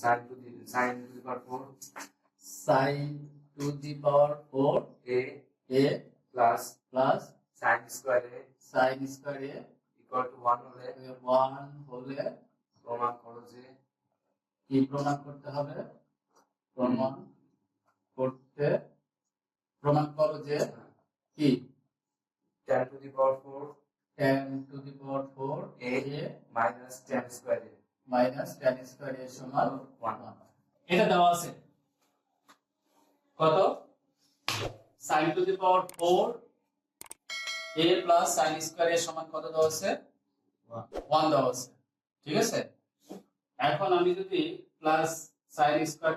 Sine to the sine to the power four. Sine to the power four A A plus plus sine square A sine square A equal to one হলে one হলে প্রমাণ করো যে কি প্রমাণ করতে হবে? প্রমাণ করতে প্রমাণ করো যে কি? Ten to the power four ten to the power four A A minus ten square A. Minus ten square এর সমান ওয়ান এটা দেওয়া আছে। কত? Sine to the power four A plus sine square এর সমান কত দেওয়া আছে? ওয়ান দেওয়া আছে। ঠিক আছে? এখন আমি যদি প্লাস সাইন স্কোয়ার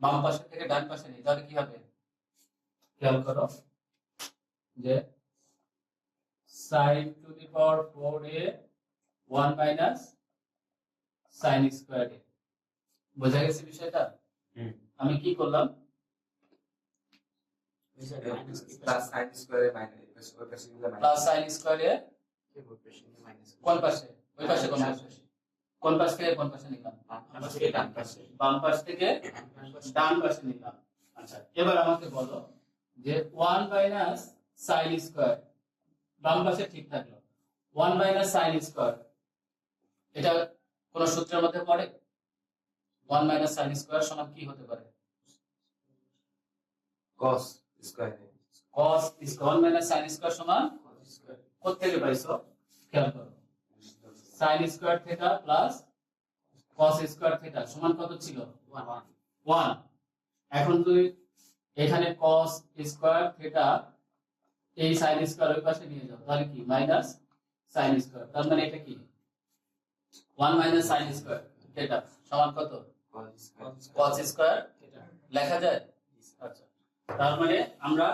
বাম পাশে থেকে ডান পাশে নিই, তাহলে কি হবে? খেয়াল করো যে sine to the power four A one minus sine square A বোঝা গেছে বিষয়টা? আমি কি করলাম? Plus sine square A minus ওই পাশে নিলে প্লাস সাইন স্কোয়ার? এ কোন পাশে? ওই পাশে কোন পাশে? কোন পাশ থেকে কোন পাশে নিলাম? বাম পাশ থেকে ডান পাশে। নিলাম। আচ্ছা এবার আমাকে বলো যে ওয়ান মাইনাস সাইন স্কোয়ার বাম পাশে ঠিক থাকল। ওয়ান মাইনাস সাইন স্কোয়ার এটা কোন সূত্রের মধ্যে পড়ে? ওয়ান মাইনাস সাইন স্কোয়ার সমান কি হতে পারে? Cos square cos square minus sine square সমান কোথেকে পাইছো? খেয়াল করো। Sine square theta plus cos square theta সমান কত ছিল? 1 এখন তুই এখানে cos স্কোয়ার থিটা এই সাইন স্কোয়ার ওই পাশে নিয়ে যাও। তাহলে কি? মাইনাস সাইন স্কোয়ার তার মানে এটা কি? 1 মাইনাস সাইন স্কোয়ার, থিটা, সমান কত? cos স্কোয়ার লেখা যায়? আচ্ছা। তার মানে আমরা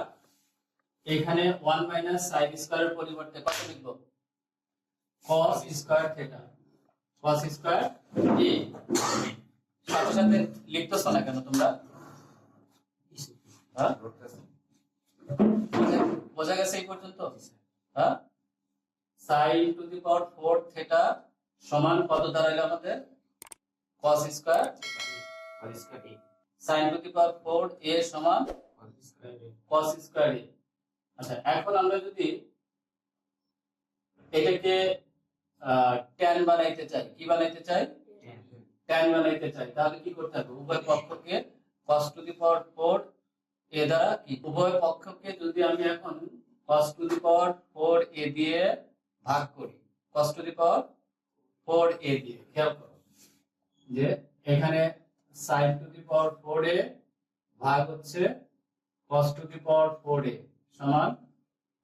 এখানে 1 মাইনাস সাইন স্কোয়ারের পরিবর্তে কত লিখব? cos square, theta. cos square A সাথে সাথে লিখতেছো না কেন তোমরা? হ্যাঁ? বোঝা- গেছে এই পর্যন্ত? হ্যাঁ? Sine to the power four, theta সমান কত দাঁড়াইলো আমাদের? cos square sine to the power four A সমান cos স্কোয়ার এ আচ্ছা এখন আমরা যদি এটাকে ট্যান বানাইতে চাই কি বানাইতে চাই? ট্যান বানাইতে চাই তাহলে কি করতে হবে? উভয় পক্ষকে cos to the power four A দ্বারা কি? উভয় পক্ষকে যদি আমি এখন cos to the power four A দিয়ে ভাগ করি cos to the power four A দিয়ে খেয়াল করো যে এখানে sin to the power four A ভাগ হচ্ছে cos to the power four A সমান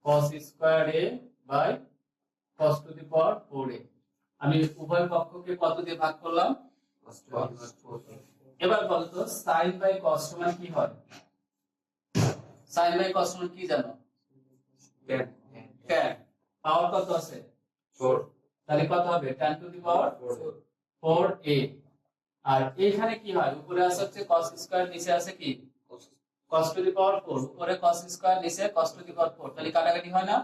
cos square A by cos to the power four A আমি উভয় পক্ষকে কত দিয়ে ভাগ করলাম? এবার বলতো সাইন বাই cos সমান কি হয়? সাইন বাই cos সমান কি জানো? পাওয়ার কত আছে? ফোর তাহলে কত হবে? Ten to the power four A আর এখানে কি হয়? উপরে আসে হচ্ছে কস স্কয়ার নিচে আছে কি? কস টু দি পাওয়ার ফোর উপরে কস স্কয়ার নিচে কস টু দি পাওয়ার ফোর তাহলে কাটাকাটি হয় না?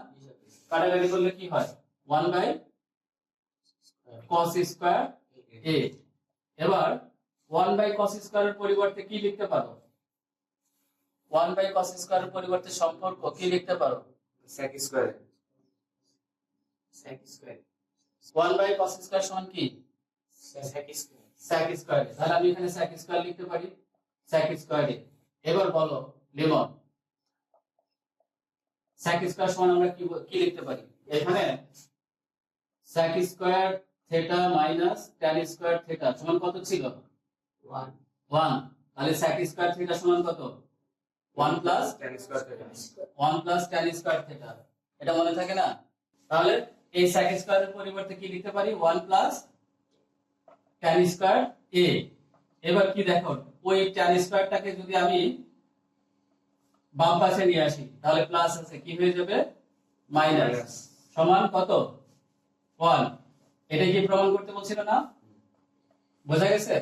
কাটাকাটি করলে কি হয়? One by cos square A এবার ওয়ান বাই কস স্কোয়ারের পরিবর্তে কি লিখতে পারো? ওয়ান বাই কস স্কয়ারের পরিবর্তে সম্পর্ক কি লিখতে পারো? Sec square sec square square by cos square সমান কি? Sec স্কয়ার স্কয়ার তাহলে আমি এখানে sec স্কয়ার লিখতে পারি। Sec স্কয়ার এবার বলো লিমন sec স্কয়ার সমান আমরা কি কি লিখতে পারি? এখানে sec square theta minus tan square theta সমান কত ছিল? 1 1 তাহলে sec স্কয়ার থিটা সমান কত? 1 plus tan 1 plus tan square এটা মনে থাকে না? তাহলে এই sec স্কয়ারের পরিবর্তে কি লিখতে পারি? 1 প্লাস tan স্কয়ার a এবার কি দেখো ওই tan স্কয়ারটাকে যদি আমি বাম পাশে নিয়ে আসি তাহলে প্লাস আছে কি হয়ে যাবে? মাইনাস সমান কত? 1 এটা কি প্রমাণ করতে বলছিল না? বোঝা গেছে?